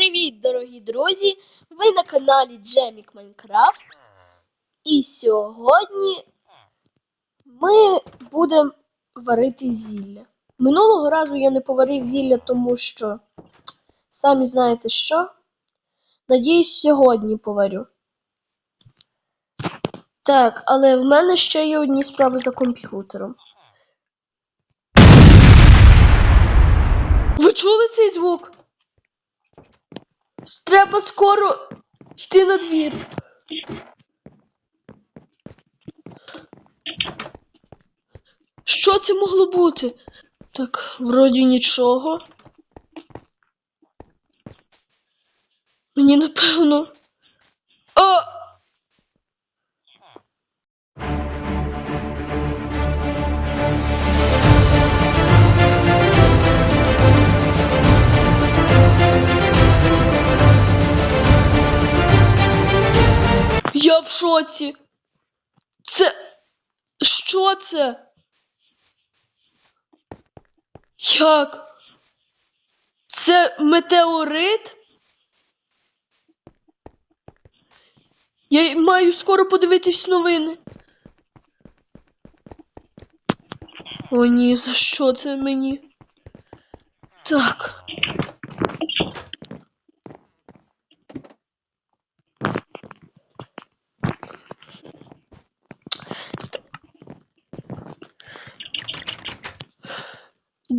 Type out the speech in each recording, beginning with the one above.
привіт, дорогі друзі! Ви на каналі Джемік Майнкрафт. І сьогодні ми будемо варити зілля. Минулого разу я не поварив зілля, тому що самі знаєте що. Надіюсь, сьогодні поварю. Так, але в мене ще є одні справи за комп'ютером. Ви чули цей звук? Треба скоро йти на двір. Що це могло бути? Так, вроді нічого. Мені напевно. А! Шоці. Це. Що це? Як? Це метеорит? Я маю скоро подивитись новини. О, ні, за що це мені? Так.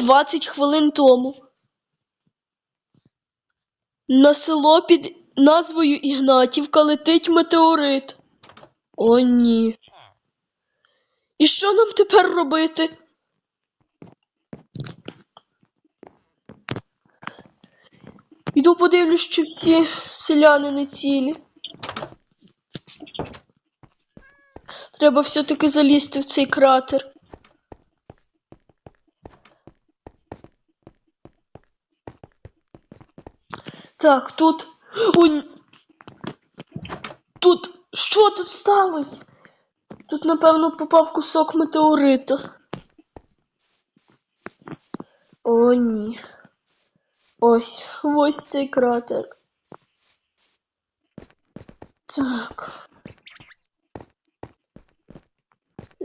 Двадцять хвилин тому. На село під назвою Ігнатівка летить метеорит. О, ні. І що нам тепер робити? Іду подивлюсь, чи ці селяни не цілі. Треба все-таки залізти в цей кратер. Так, тут. Ой. Тут. Що тут сталося? Тут, напевно, попав кусок метеорита. О, ні. Ось. Ось цей кратер. Так.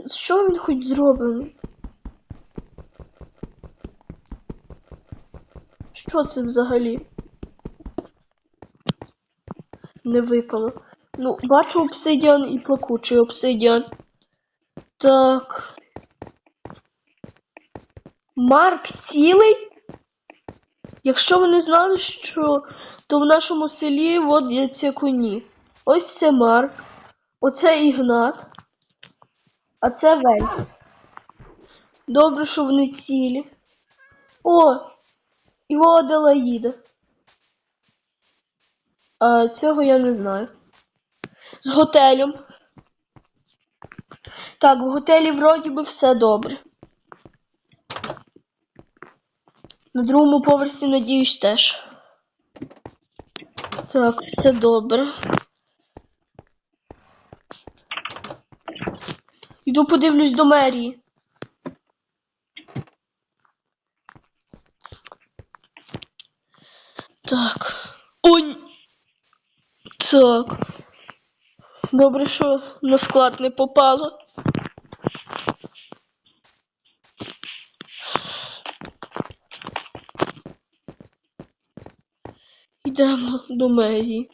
Що він хоч зроблений? Що це взагалі? Не випало. Ну, бачу обсидіан і плакучий обсидіан. Так. Марк цілий? Якщо ви не знали, що то в нашому селі водяться коні. Ось це Марк, оце Ігнат, а це Вельс. Добре, що вони цілі. О, і Аделаїда. А цього я не знаю. З готелем. Так, в готелі вроді би все добре. На другому поверсі, надіюсь, теж. Так, все добре. Йду подивлюсь до мерії. Так. Так. Добре, що на склад не попало. Йдемо до мерії.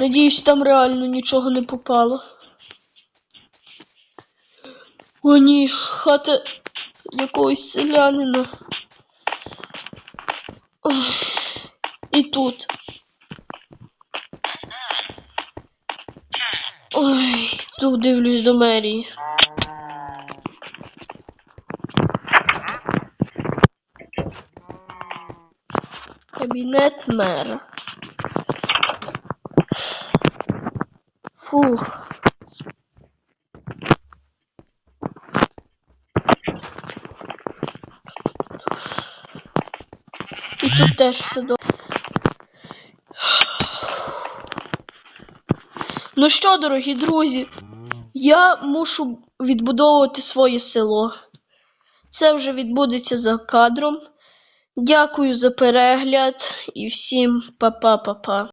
Надіюсь, там реально нічого не попало. О, ні, хата якогось селянина. Ой. І тут. Ой, тут дивлюсь до мерії. Кабінет мера. Фух. І тут теж все добре. Ну що, дорогі друзі, я мушу відбудовувати своє село. Це вже відбудеться за кадром. Дякую за перегляд і всім па-па-па-па.